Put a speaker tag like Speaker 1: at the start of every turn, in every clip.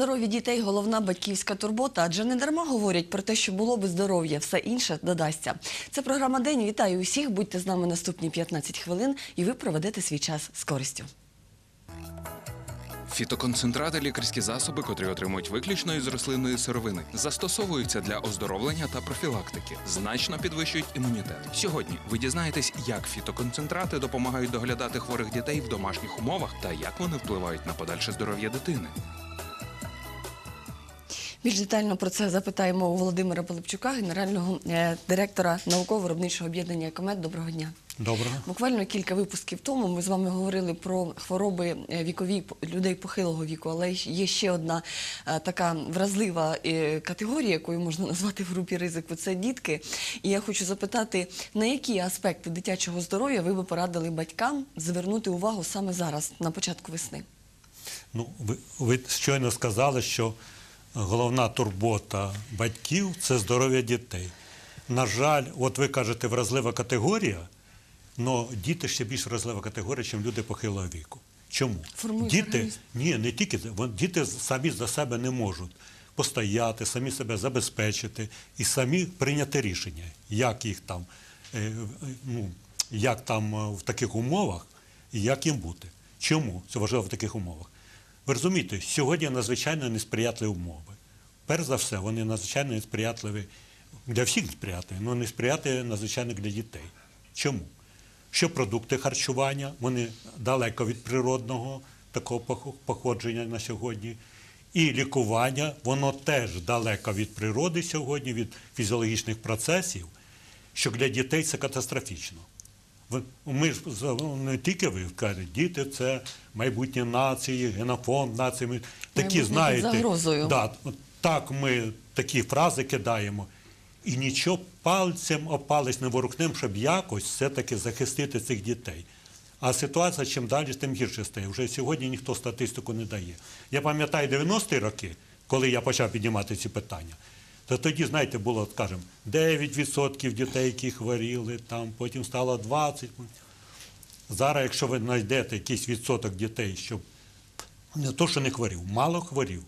Speaker 1: здоров'ї дітей головна батьківська турбота, адже не дарма говорять про те, що було би здоров'я, все інше додасться. Це програма День. Вітаю усіх. Будьте з нами наступні 15 хвилин, і ви проведете свій час з користю.
Speaker 2: Фітоконцентрати лікарські засоби, котрі отримують виключно із рослинної сировини, застосовуються для оздоровлення та профілактики, значно підвищують імунітет. Сьогодні ви дізнаєтесь, як фітоконцентрати допомагають доглядати хворих дітей в домашніх умовах та як вони впливають на подальше здоров'я дитини.
Speaker 1: Більш детально про це запитаємо у Володимира Полипчука, генерального е, директора науково-виробничого об'єднання «Комет». Доброго дня.
Speaker 3: Доброго.
Speaker 1: Буквально кілька випусків тому ми з вами говорили про хвороби е, вікові людей похилого віку, але є ще одна е, така вразлива категорія, якою можна назвати в групі ризику. Це дітки. І я хочу запитати, на які аспекти дитячого здоров'я ви би порадили батькам звернути увагу саме зараз, на початку весни?
Speaker 3: Ну, ви, ви щойно сказали, що головна турбота батьків це здоров'я дітей. На жаль, от ви кажете, вразлива категорія, але діти ще більш вразлива категорія, ніж люди похилого віку. Чому? Діти,
Speaker 1: організм.
Speaker 3: ні, не тільки. Діти самі за себе не можуть постояти, самі себе забезпечити і самі прийняти рішення, як їх там, е, ну, як там е, в таких умовах і як їм бути. Чому це важливо в таких умовах? Ви розумієте, сьогодні надзвичайно несприятливі умови. Перш за все, вони надзвичайно несприятливі для всіх несприятливі, але несприятливі надзвичайно для дітей. Чому? Що продукти харчування, вони далеко від природного такого пох- походження на сьогодні. І лікування, воно теж далеко від природи сьогодні, від фізіологічних процесів, що для дітей це катастрофічно. Ми ж не тільки ви кажете, діти це майбутнє нації, генофонд нації. Ми такі,
Speaker 1: Майбутнє
Speaker 3: знаєте,
Speaker 1: загрозою.
Speaker 3: Да, так ми такі фрази кидаємо. І нічого пальцем об палець не ворухнемо, щоб якось все-таки захистити цих дітей. А ситуація чим далі, тим гірше стає. Вже сьогодні ніхто статистику не дає. Я пам'ятаю 90-ті роки, коли я почав піднімати ці питання. То тоді, знаєте, було, скажімо, 9% дітей, які хворіли, там, потім стало 20%. Зараз, якщо ви знайдете якийсь відсоток дітей, щоб не то, що не хворів, мало хворів.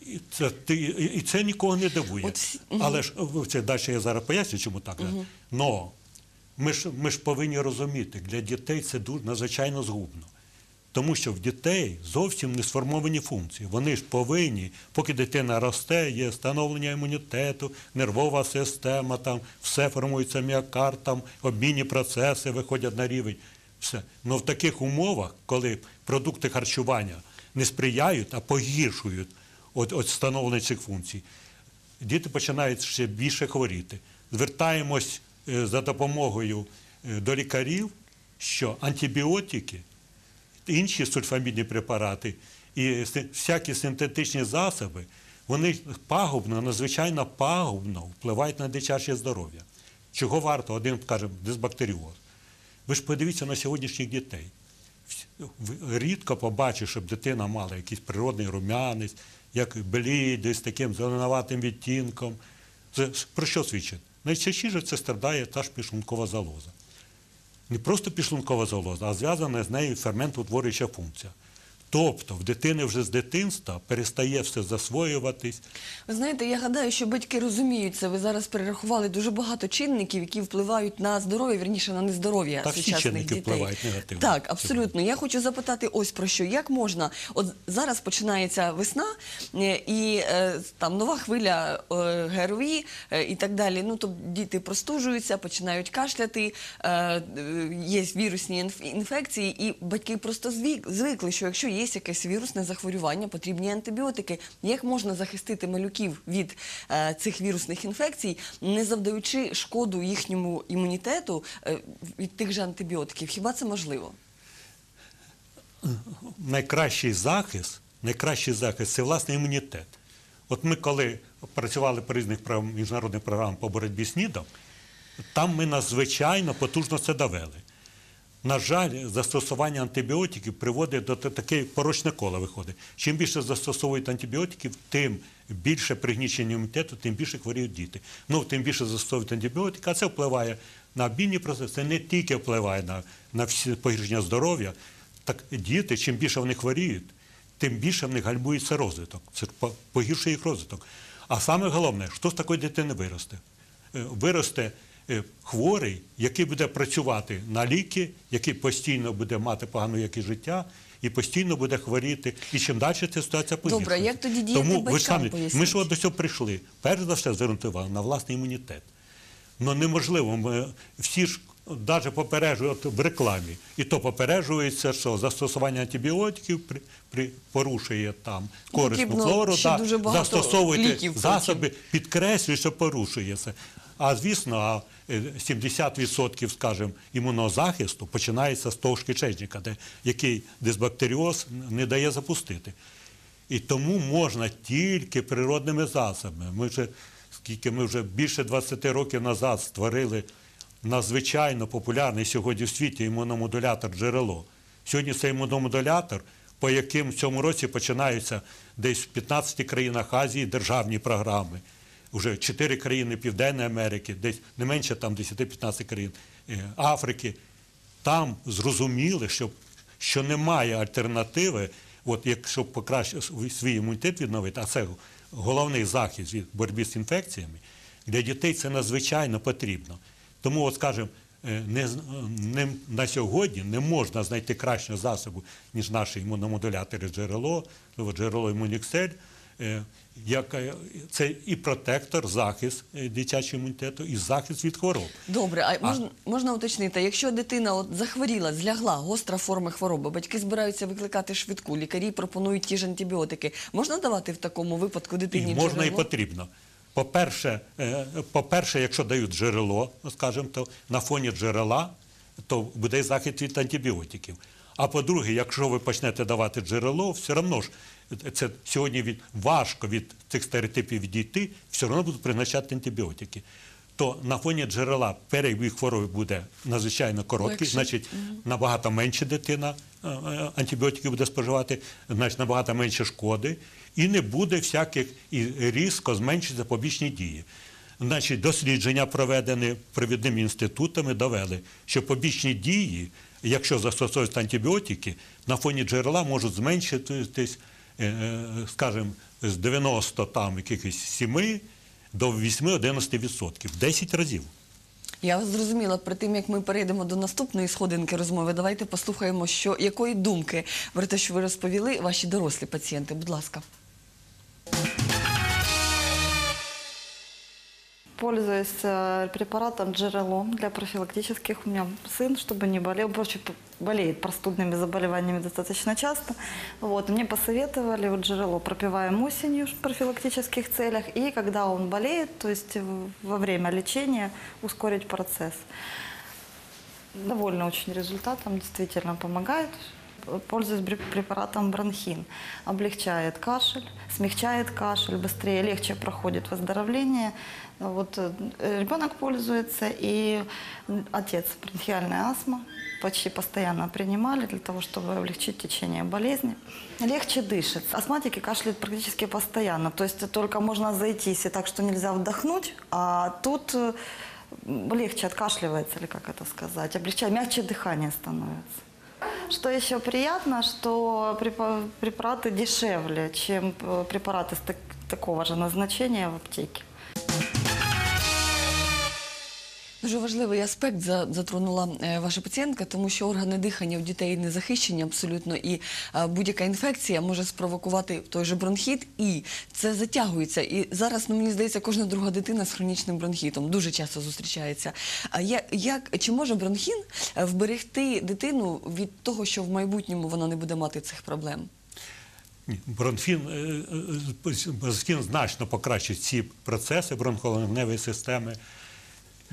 Speaker 3: І це, ти- і- це нікого не дивує.
Speaker 1: От
Speaker 3: Але ж це далі я зараз поясню, чому так. Угу. Но ми ж, ми ж повинні розуміти, для дітей це дуже надзвичайно згубно. Тому що в дітей зовсім не сформовані функції. Вони ж повинні, поки дитина росте, є встановлення імунітету, нервова система, там все формується міокард, там обмінні процеси виходять на рівень. Все. Но в таких умовах, коли продукти харчування не сприяють, а погіршують от, от встановлення цих функцій, діти починають ще більше хворіти. Звертаємось е, за допомогою е, до лікарів, що антибіотики, інші сульфамідні препарати і всякі синтетичні засоби, вони пагубно, надзвичайно пагубно впливають на дитяче здоров'я. Чого варто, один каже, дисбактеріоз. Ви ж подивіться на сьогоднішніх дітей. Рідко побачиш, щоб дитина мала якийсь природний рум'янець, як блідий, з таким зеленуватим відтінком. Про що свідчить? Найчастіше це страдає та ж підшлункова залоза. Не просто пішлункова залоза, а зв'язана з нею ферментоутворююча функція. Тобто в дитини вже з дитинства перестає все засвоюватись,
Speaker 1: Ви знаєте, я гадаю, що батьки розуміють це. Ви зараз перерахували дуже багато чинників, які впливають на здоров'я, вірніше на нездоров'я
Speaker 3: Та всі чинники
Speaker 1: дітей.
Speaker 3: впливають негативно.
Speaker 1: Так, абсолютно. Я хочу запитати ось про що. Як можна? От зараз починається весна е, і е, там нова хвиля е, ГРВІ і так далі. Ну тобто діти простужуються, починають кашляти, є вірусні інфекції, і батьки просто звик, звикли, що якщо є якесь вірусне захворювання, потрібні антибіотики. Як можна захистити малюків від е, цих вірусних інфекцій, не завдаючи шкоду їхньому імунітету е, від тих же антибіотиків? Хіба це можливо?
Speaker 3: найкращий захист, найкращий захист це власне імунітет. От ми, коли працювали по різних міжнародних програмах по боротьбі з НІДом, там ми надзвичайно потужно це довели. На жаль, застосування антибіотиків приводить до та- таке порочне коло виходить. Чим більше застосовують антибіотиків, тим більше пригнічення імунітету, тим більше хворіють діти. Ну, тим більше застосовують антибіотики, а це впливає на обмінні процеси, це не тільки впливає на, на всі погіршення здоров'я. Так діти, чим більше вони хворіють, тим більше в них гальмується розвиток. Це погіршує їх розвиток. А саме головне, що з такої дитини виросте? Е, Виросте хворий, який буде працювати на ліки, який постійно буде мати погану якість життя. І постійно буде хворіти, і чим далі ця ситуація погіршується.
Speaker 1: Добре, як тоді діяти
Speaker 3: Тому ви
Speaker 1: батькам,
Speaker 3: самі, ми ж до цього прийшли. Перш за все звернути увагу на власний імунітет. Ну неможливо. Ми всі ж навіть попереджують в рекламі, і то попереджується, що застосування антибіотиків при, при порушує там корисну
Speaker 1: Потрібно
Speaker 3: флору,
Speaker 1: ще
Speaker 3: застосовуйте
Speaker 1: ліків
Speaker 3: засоби, підкреслюють, що порушує це. А звісно, е, 70% скажімо, імунного захисту починається з того ж кишечника, де який дисбактеріоз не дає запустити. І тому можна тільки природними засобами. Ми вже скільки ми вже більше 20 років назад створили надзвичайно популярний сьогодні в світі імуномодулятор джерело. Сьогодні це імуномодулятор, по яким в цьому році починаються десь в 15 країнах Азії державні програми. Уже 4 країни Південної Америки, десь не менше там 10-15 країн е, Африки. Там зрозуміли, що, що немає альтернативи, от якщо покращити свій імунітет відновити, а це головний захист від боротьби з інфекціями, для дітей це надзвичайно потрібно. Тому, от скажімо, е, не, не, на сьогодні не можна знайти кращого засобу, ніж наші імуномодулятори джерело, ну, джерело імуніксель. Як, це і протектор, захист е, дитячого імунітету, і захист від хвороб.
Speaker 1: Добре, а можна, можна уточнити, якщо дитина от захворіла, злягла, гостра форма хвороби, батьки збираються викликати швидку, лікарі пропонують ті ж антибіотики. Можна давати в такому випадку дитині
Speaker 3: І можна і потрібно. По-перше, е, по-перше, якщо дають джерело, скажімо, то на фоні джерела, то буде захист від антибіотиків. А по-друге, якщо ви почнете давати джерело, все одно ж це сьогодні від, важко від цих стереотипів відійти, все одно будуть призначати антибіотики. То на фоні джерела перебіг хвороби буде надзвичайно короткий,
Speaker 1: Легше.
Speaker 3: значить набагато менше дитина е, е, антибіотиків буде споживати, значить набагато менше шкоди, і не буде всяких і різко зменшиться побічні дії. Значить, дослідження, проведені провідними інститутами, довели, що побічні дії, якщо застосовують антибіотики, на фоні джерела можуть зменшитись, скажімо, з 90 там якихось 7 до 8-11%, 10 разів.
Speaker 1: Я вас зрозуміла. При тим як ми перейдемо до наступної сходинки розмови, давайте послухаємо, що якої думки про те, що ви розповіли, ваші дорослі пацієнти. Будь ласка.
Speaker 4: Пользуюсь э, препаратом Джерелом для профилактических. У меня сын, чтобы не болел, п- болеет простудными заболеваниями достаточно часто. Вот, мне посоветовали вот Джерело пропиваем осенью в профилактических целях. И когда он болеет, то есть во время лечения ускорить процесс. Довольна очень результатом, действительно помогает. Пользуюсь препаратом бронхин. Облегчает кашель, смягчает кашель, быстрее, легче проходит выздоровление. Вот э, ребенок пользуется и отец бронхиальная астма. Почти постоянно принимали для того, чтобы облегчить течение болезни. Легче дышит. Астматики кашляют практически постоянно. То есть только можно зайтись и так, что нельзя вдохнуть, а тут э, легче откашливается, или как это сказать, облегчает, мягче дыхание становится. Что еще приятно, что препа- препараты дешевле, чем э, препараты с так- такого же назначения в аптеке.
Speaker 1: Дуже важливий аспект затронула е, ваша пацієнтка, тому що органи дихання у дітей не захищені абсолютно, і е, будь-яка інфекція може спровокувати той же бронхіт, і це затягується. І зараз, ну мені здається, кожна друга дитина з хронічним бронхітом дуже часто зустрічається. А чи може бронхін е, вберегти дитину від того, що в майбутньому вона не буде мати цих проблем?
Speaker 3: Бронхін значно покращить ці процеси бронхолегневої системи.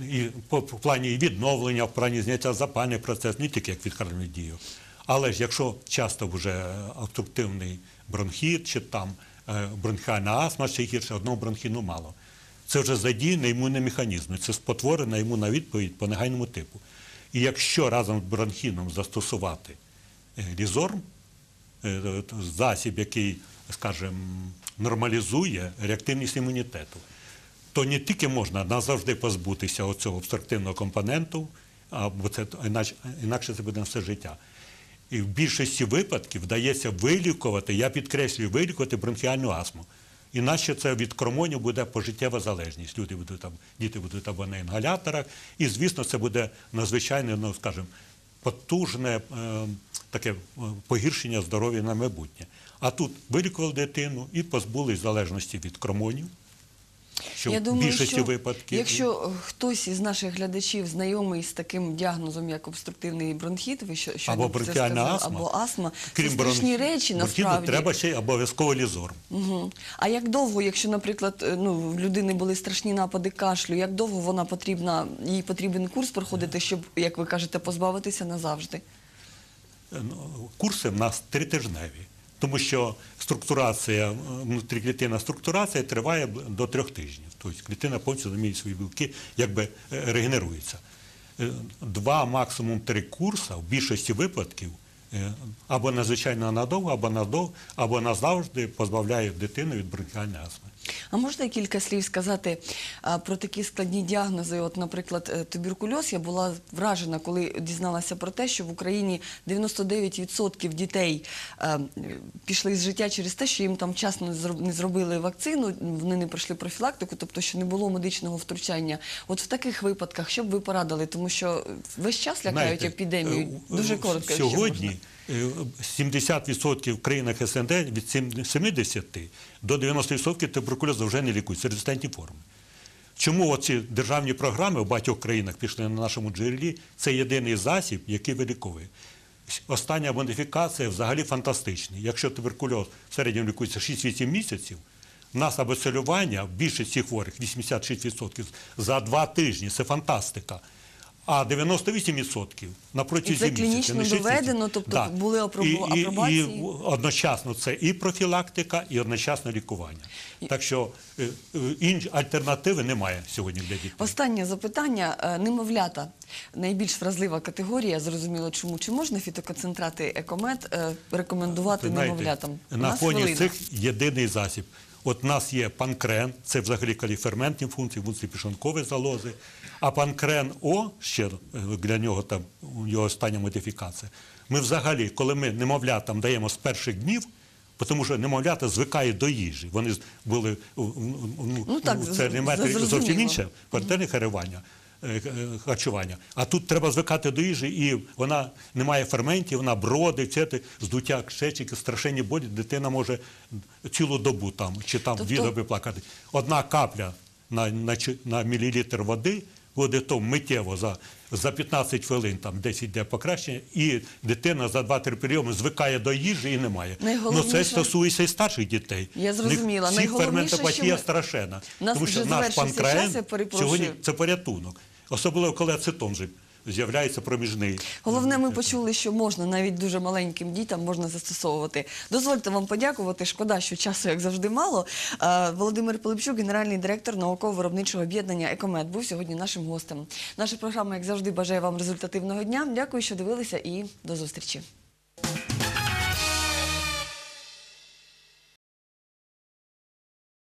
Speaker 3: І по, плані відновлення, в плані зняття запальний процес, не тільки як відкармлює дію. Але ж якщо часто вже обструктивний бронхіт, чи там е, бронхіальна астма, ще гірше, одного бронхіну мало. Це вже задіяний імунний механізм, це спотворена імунна відповідь по негайному типу. І якщо разом з бронхіном застосувати е, лізорм, е, засіб, який, скажімо, нормалізує реактивність імунітету, то не тільки можна назавжди позбутися оцього обструктивного компоненту, бо це інакше, інакше це буде на все життя. І в більшості випадків вдається вилікувати, я підкреслюю, вилікувати бронхіальну астму. Іначе це від кормонів буде пожиттєва залежність. Люди будуть там, діти будуть або на інгаляторах. І, звісно, це буде надзвичайне, ну скажімо, потужне е, таке е, погіршення здоров'я на майбутнє. А тут вилікували дитину і позбулись залежності від кормонів, що
Speaker 1: Я
Speaker 3: в
Speaker 1: думаю,
Speaker 3: більшості
Speaker 1: що
Speaker 3: випадків.
Speaker 1: якщо е, хтось із наших глядачів знайомий з таким діагнозом, як обструктивний бронхіт, ви що, що
Speaker 3: або бронхіальна астма,
Speaker 1: або астма,
Speaker 3: крім
Speaker 1: це страшні
Speaker 3: бронх-
Speaker 1: речі
Speaker 3: бронхіту,
Speaker 1: насправді.
Speaker 3: треба ще й обов'язково лізор.
Speaker 1: Угу. А як довго, якщо, наприклад, е, ну, в людини були страшні напади кашлю, як довго вона потрібна, їй потрібен курс проходити, щоб, як ви кажете, позбавитися назавжди?
Speaker 3: Ну, Курси в нас тритижневі, тому що структурація, е, внутріклітинна структурація триває до трьох тижнів. Тобто клітина повністю замінює свої білки, якби е, регенерується. Е, Два, максимум три курси в більшості випадків або надзвичайно надовго, або надовго, або назавжди позбавляють дитину від бронхіальної астми.
Speaker 1: А можна кілька слів сказати про такі складні діагнози? От, наприклад, е, туберкульоз. Я була вражена, коли дізналася про те, що в Україні 99% дітей е, пішли з життя через те, що їм там вчасно не зроб- не зробили вакцину, вони не пройшли профілактику, тобто що не було медичного втручання. От в таких випадках, що б ви порадили? Тому що весь час лякають
Speaker 3: Знаєте,
Speaker 1: епідемію.
Speaker 3: е,
Speaker 1: Дуже коротко. якщо
Speaker 3: Сьогодні
Speaker 1: можна.
Speaker 3: Е, 70% в країнах СНД від 70 до 90% туберкульозу вже не лікують. Це резистентні форми. Чому оці державні програми в багатьох країнах пішли на нашому джерелі? Це єдиний засіб, який виліковує. Остання модифікація взагалі фантастична. Якщо туберкульоз в середньому лікується 6-8 місяців, в нас абоцелювання в більшості хворих 86% за два тижні. Це фантастика. А 98% на протязі
Speaker 1: І це клінічно
Speaker 3: не 6 місяців.
Speaker 1: доведено, тобто були апробу-
Speaker 3: І- і- І одночасно це і профілактика, і одночасно лікування. Так що е, е, інш альтернативи немає сьогодні для дітей.
Speaker 1: Останнє запитання. Е, Немовлята найбільш вразлива категорія. Зрозуміло, чому чи можна фітоконцентрати екомет рекомендувати
Speaker 3: знаєте,
Speaker 1: немовлятам?
Speaker 3: На фоні
Speaker 1: хвилина.
Speaker 3: цих єдиний засіб. От в нас є панкрен, це взагалі каліферментні функції, функції пішонкові залози. А панкрен О, ще для нього там його остання модифікація. Ми взагалі, коли ми немовлятам даємо з перших днів, тому що немовлята звикають до їжі. Вони були в- в- в-
Speaker 1: Ну, так,
Speaker 3: це
Speaker 1: з-
Speaker 3: не зовсім інше, квартирне харювання. Е, е, Харчування. А тут треба звикати до їжі, і вона не має ферментів, вона бродить, це те, здуття кишечники, страшенні болі, дитина може цілу добу там чи там дві
Speaker 1: Тобто-
Speaker 3: доби плакати. Одна капля на, на, на мілілітр води буде то миттєво за, за 15 хвилин, там 10 йде покращення, і дитина за 2-3 прийоми звикає до їжі і немає. Ну це стосується і старших дітей.
Speaker 1: Я зрозуміла.
Speaker 3: Всіх ферментопатія
Speaker 1: ми- нас
Speaker 3: тому що наш
Speaker 1: перепрошую.
Speaker 3: сьогодні це порятунок. Особливо, коли ацетон же з'являється проміжний.
Speaker 1: Головне, ми почули, що можна навіть дуже маленьким дітям можна застосовувати. Дозвольте вам подякувати. Шкода, що часу, як завжди, мало. Е, Володимир Пилипчук, генеральний директор науково-виробничого об'єднання Екомед, був сьогодні нашим гостем. Наша програма, як завжди, бажає вам результативного дня. Дякую, що дивилися, і до зустрічі.